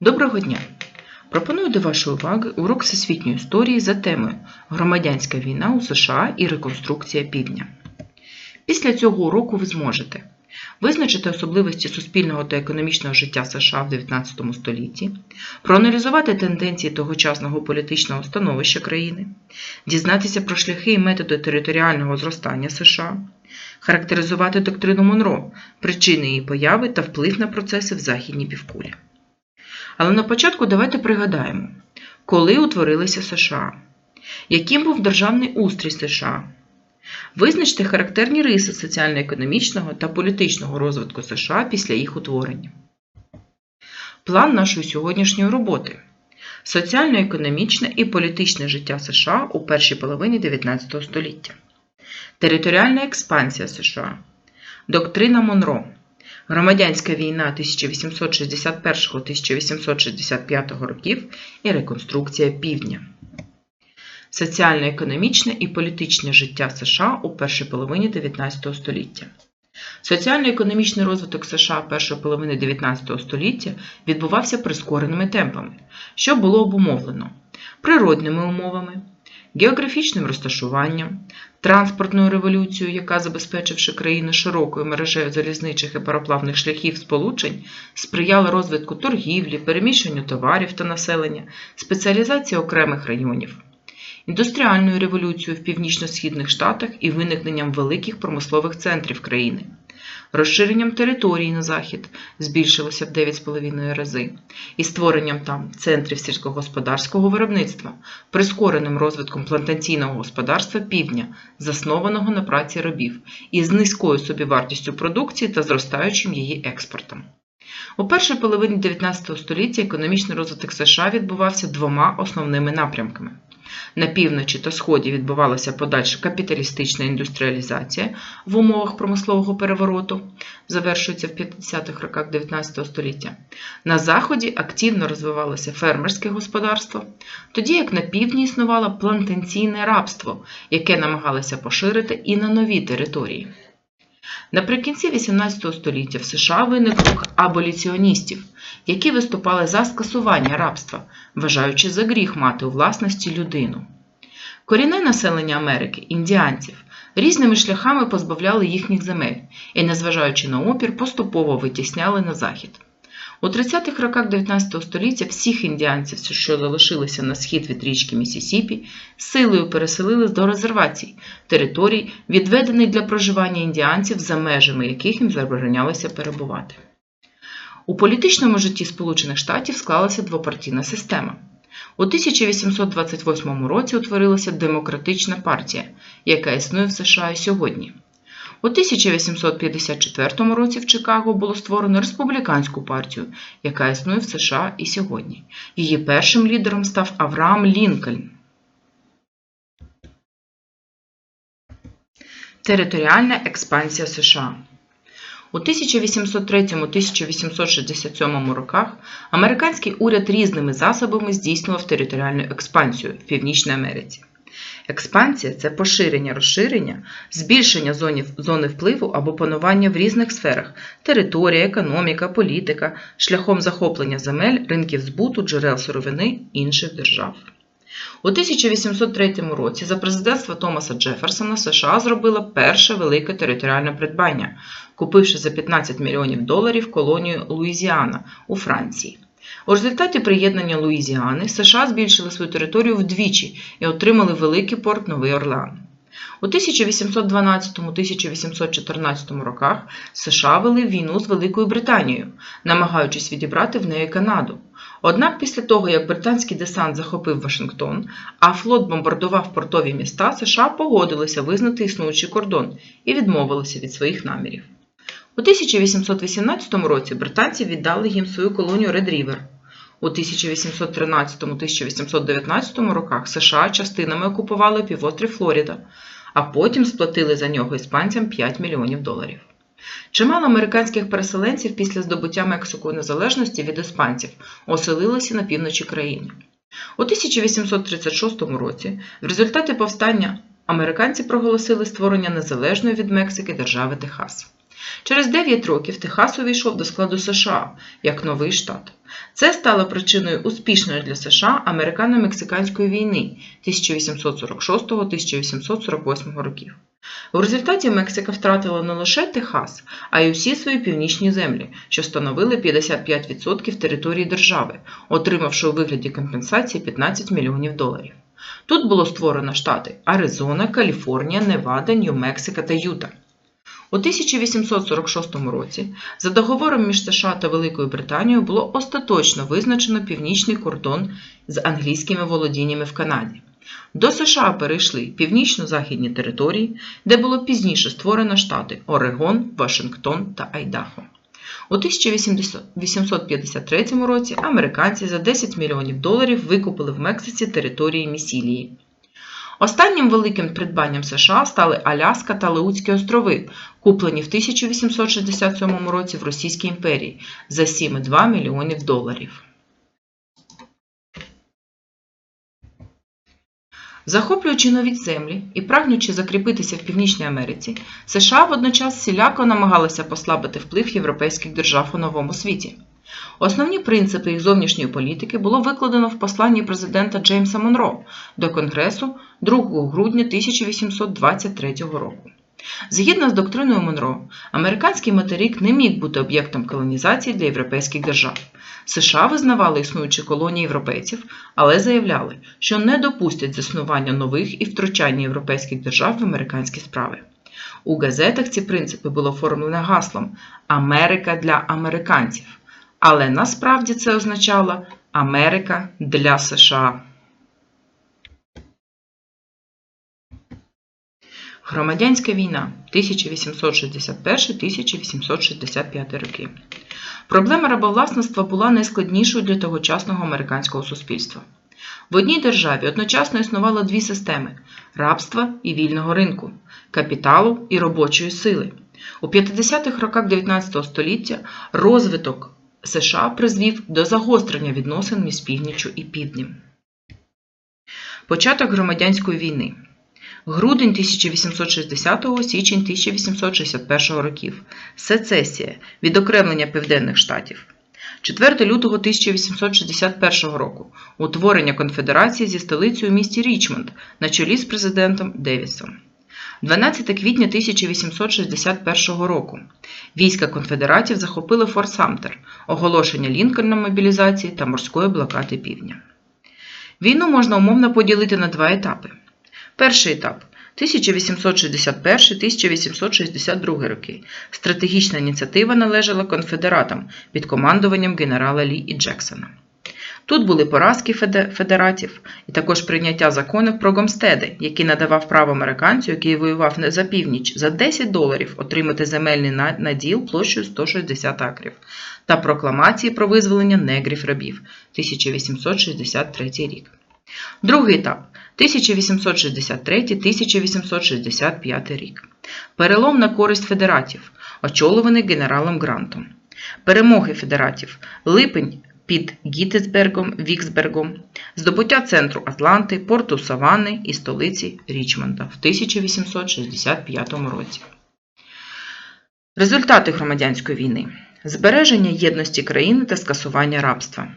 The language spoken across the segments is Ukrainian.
Доброго дня! Пропоную до вашої уваги урок всесвітньої історії за темою Громадянська війна у США і реконструкція Півдня. Після цього уроку ви зможете визначити особливості суспільного та економічного життя США в 19 столітті, проаналізувати тенденції тогочасного політичного становища країни, дізнатися про шляхи і методи територіального зростання США, характеризувати доктрину Монро, причини її появи та вплив на процеси в Західній півкулі. Але на початку давайте пригадаємо, коли утворилися США, яким був державний устрій США. Визначте характерні риси соціально-економічного та політичного розвитку США після їх утворення. План нашої сьогоднішньої роботи. Соціально-економічне і політичне життя США у першій половині 19 століття. Територіальна експансія США. Доктрина Монро. Громадянська війна 1861-1865 років і реконструкція Півдня. Соціально-економічне і політичне життя США у першій половині 19 століття. Соціально-економічний розвиток США першої половини 19 століття відбувався прискореними темпами, що було обумовлено природними умовами, географічним розташуванням, транспортною революцією, яка, забезпечивши країну широкою мережею залізничних і пароплавних шляхів сполучень, сприяла розвитку торгівлі, переміщенню товарів та населення, спеціалізації окремих районів, індустріальною революцією в північно-східних штатах і виникненням великих промислових центрів країни. Розширенням території на захід збільшилося в 9,5 рази, і створенням там центрів сільськогосподарського виробництва, прискореним розвитком плантаційного господарства півдня, заснованого на праці робів, і з низькою собівартістю продукції та зростаючим її експортом. У першій половині 19 століття економічний розвиток США відбувався двома основними напрямками. На півночі та сході відбувалася подальша капіталістична індустріалізація в умовах промислового перевороту, завершується в 50-х роках 19 століття. На заході активно розвивалося фермерське господарство, тоді як на півдні існувало плантаційне рабство, яке намагалося поширити і на нові території. Наприкінці 18 століття в США виник рух аболіціоністів, які виступали за скасування рабства, вважаючи за гріх мати у власності людину. Корінне населення Америки, індіанців, різними шляхами позбавляли їхніх земель і, незважаючи на опір, поступово витісняли на захід. У 30-х роках 19 століття всіх індіанців, що залишилися на схід від річки Місісіпі, силою переселили до резервацій, територій, відведених для проживання індіанців, за межами яких їм заборонялося перебувати. У політичному житті Сполучених Штатів склалася двопартійна система. У 1828 році утворилася Демократична партія, яка існує в США і сьогодні. У 1854 році в Чикаго було створено республіканську партію, яка існує в США і сьогодні. Її першим лідером став Авраам Лінкольн. Територіальна експансія США у 1803-1867 роках американський уряд різними засобами здійснював територіальну експансію в Північній Америці. Експансія це поширення розширення, збільшення зони, зони впливу або панування в різних сферах територія, економіка, політика, шляхом захоплення земель, ринків збуту, джерел сировини інших держав. У 1803 році за президентства Томаса Джеферсона США зробила перше велике територіальне придбання, купивши за 15 мільйонів доларів колонію Луїзіана у Франції. У результаті приєднання Луїзіани США збільшили свою територію вдвічі і отримали великий порт Новий Орлеан. У 1812-1814 роках США вели війну з Великою Британією, намагаючись відібрати в неї Канаду. Однак після того, як британський десант захопив Вашингтон, а флот бомбардував портові міста, США погодилися визнати існуючий кордон і відмовилися від своїх намірів. У 1818 році британці віддали їм свою колонію Ред Рівер. У 1813-1819 роках США частинами окупували півострів Флоріда, а потім сплатили за нього іспанцям 5 мільйонів доларів. Чимало американських переселенців після здобуття Мексикою незалежності від іспанців оселилися на півночі країни. У 1836 році в результаті повстання американці проголосили створення незалежної від Мексики держави Техас. Через 9 років Техас увійшов до складу США як новий штат. Це стало причиною успішної для США американо-мексиканської війни 1846-1848 років. У результаті Мексика втратила не лише Техас, а й усі свої північні землі, що становили 55% території держави, отримавши у вигляді компенсації 15 мільйонів доларів. Тут було створено штати Аризона, Каліфорнія, Невада, Нью-Мексико та Юта. У 1846 році за договором між США та Великою Британією було остаточно визначено північний кордон з англійськими володіннями в Канаді. До США перейшли північно-західні території, де було пізніше створено штати Орегон, Вашингтон та Айдахо. У 1853 році американці за 10 мільйонів доларів викупили в Мексиці території Місілії. Останнім великим придбанням США стали Аляска та Леутські острови, куплені в 1867 році в Російській імперії за 7,2 мільйонів доларів. Захоплюючи нові землі і прагнучи закріпитися в Північній Америці, США водночас всіляко намагалися послабити вплив європейських держав у новому світі. Основні принципи їх зовнішньої політики було викладено в посланні президента Джеймса Монро до Конгресу 2 грудня 1823 року. Згідно з доктриною Монро, американський материк не міг бути об'єктом колонізації для європейських держав. США визнавали існуючі колонії європейців, але заявляли, що не допустять заснування нових і втручання європейських держав в американські справи. У газетах ці принципи було оформлено гаслом Америка для американців, але насправді це означало Америка для США. Громадянська війна 1861-1865 роки. Проблема рабовласництва була найскладнішою для тогочасного американського суспільства. В одній державі одночасно існувало дві системи рабства і вільного ринку, капіталу і робочої сили. У 50-х роках 19 століття розвиток США призвів до загострення відносин між північчю і півднем. Початок громадянської війни. Грудень 1860 січень 1861 років. Сецесія. Відокремлення Південних Штатів. 4 лютого 1861 року. Утворення конфедерації зі столицею у місті Річмонд на чолі з президентом Девісом. 12 квітня 1861 року. Війська конфедератів захопили Форт Самтер, оголошення Лінкольном мобілізації та морської блокади півдня. Війну можна умовно поділити на два етапи. Перший етап 1861-1862 роки. Стратегічна ініціатива належала конфедератам під командуванням генерала Лі і Джексона. Тут були поразки федератів і також прийняття законів про гомстеди, який надавав право американцю, який воював за північ, за 10 доларів отримати земельний наділ площею 160 акрів, та прокламації про визволення негрів рабів 1863 рік. Другий етап 1863-1865 рік. Перелом на користь федератів, очолюваний генералом Грантом. Перемоги федератів. Липень під Гіттисбергом, Віксбергом, здобуття центру Атланти, порту Саванни і столиці Річмонда в 1865 році. Результати громадянської війни: збереження єдності країни та скасування рабства.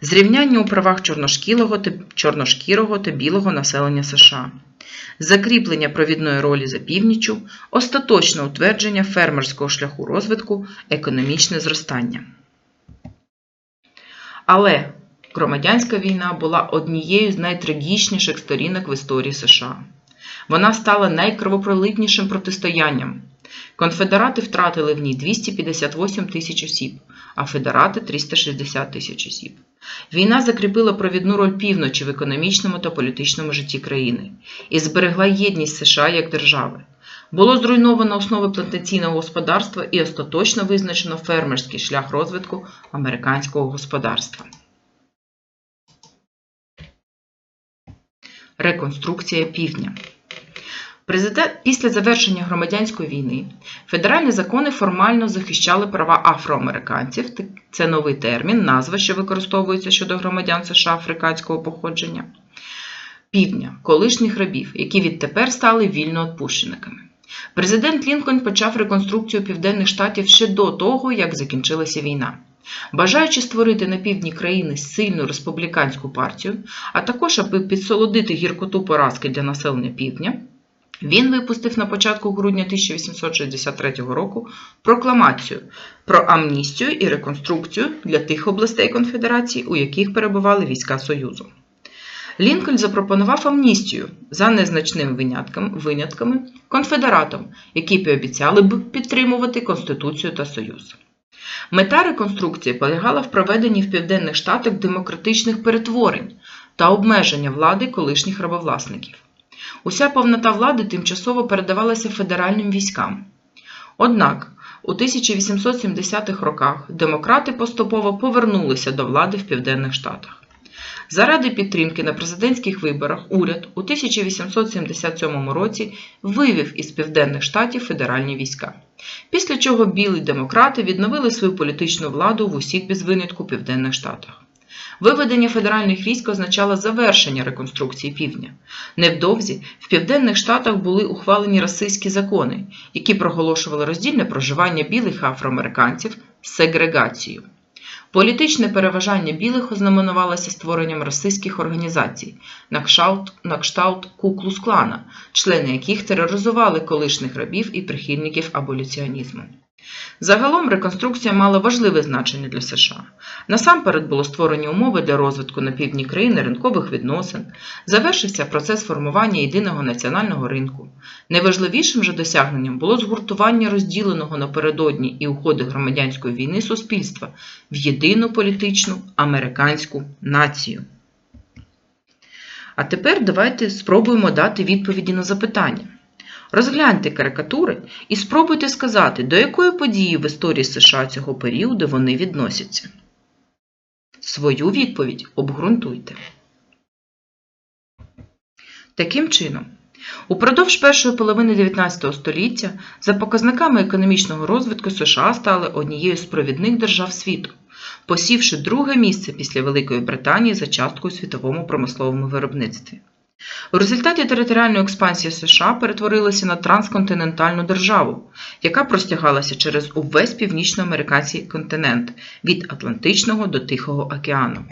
Зрівняння у правах чорношкірого та, чорношкірого та білого населення США, закріплення провідної ролі за північчю, остаточне утвердження фермерського шляху розвитку, економічне зростання. Але громадянська війна була однією з найтрагічніших сторінок в історії США. Вона стала найкровопролитнішим протистоянням. Конфедерати втратили в ній 258 тисяч осіб, а федерати 360 тисяч осіб. Війна закріпила провідну роль півночі в економічному та політичному житті країни і зберегла єдність США як держави. Було зруйновано основи плантаційного господарства і остаточно визначено фермерський шлях розвитку американського господарства. Реконструкція півдня. Після завершення громадянської війни федеральні закони формально захищали права афроамериканців. Це новий термін, назва, що використовується щодо громадян США африканського походження, півдня, колишніх рабів, які відтепер стали вільноотпущениками. Президент Лінкольн почав реконструкцію південних штатів ще до того, як закінчилася війна. Бажаючи створити на півдні країни сильну республіканську партію, а також аби підсолодити гіркоту поразки для населення півдня, він випустив на початку грудня 1863 року прокламацію про амністію і реконструкцію для тих областей конфедерації, у яких перебували війська Союзу. Лінкольн запропонував амністію за незначними винятками, винятками конфедератам, які пообіцяли б підтримувати Конституцію та Союз. Мета реконструкції полягала в проведенні в Південних Штатах демократичних перетворень та обмеження влади колишніх рабовласників. Уся повнота влади тимчасово передавалася федеральним військам. Однак у 1870-х роках демократи поступово повернулися до влади в Південних Штатах. Заради підтримки на президентських виборах уряд у 1877 році вивів із Південних Штатів федеральні війська, після чого білі демократи відновили свою політичну владу в усіх без винятку Південних Штатах. Виведення федеральних військ означало завершення реконструкції півдня. Невдовзі в Південних Штатах були ухвалені расистські закони, які проголошували роздільне проживання білих афроамериканців сегрегацією. Політичне переважання білих ознаменувалося створенням расистських організацій на кшталт, на кшталт Ку-Клус-Клана, члени яких тероризували колишніх рабів і прихильників аболіціонізму. Загалом реконструкція мала важливе значення для США. Насамперед було створені умови для розвитку на півдні країни ринкових відносин, завершився процес формування єдиного національного ринку. Найважливішим же досягненням було згуртування розділеного напередодні і у ходи громадянської війни суспільства в єдину політичну американську націю. А тепер давайте спробуємо дати відповіді на запитання. Розгляньте карикатури і спробуйте сказати, до якої події в історії США цього періоду вони відносяться. Свою відповідь обґрунтуйте. Таким чином, упродовж першої половини 19 століття за показниками економічного розвитку США стали однією з провідних держав світу, посівши друге місце після Великої Британії за часткою у світовому промисловому виробництві. У результаті територіальної експансії США перетворилася на трансконтинентальну державу, яка простягалася через увесь північноамериканський континент від Атлантичного до Тихого океану.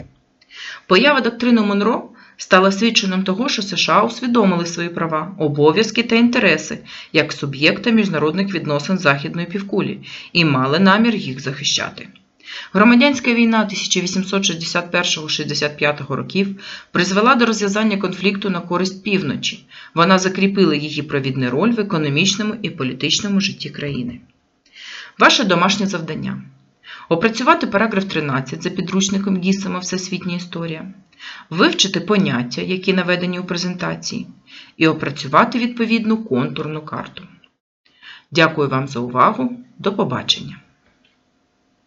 Поява доктрини Монро стала свідченням того, що США усвідомили свої права, обов'язки та інтереси як суб'єкта міжнародних відносин Західної півкулі і мали намір їх захищати. Громадянська війна 1861-65 років призвела до розв'язання конфлікту на користь півночі. Вона закріпила її провідну роль в економічному і політичному житті країни. Ваше домашнє завдання опрацювати параграф 13 за підручником Гісема Всесвітня історія, вивчити поняття, які наведені у презентації, і опрацювати відповідну контурну карту. Дякую вам за увагу. До побачення!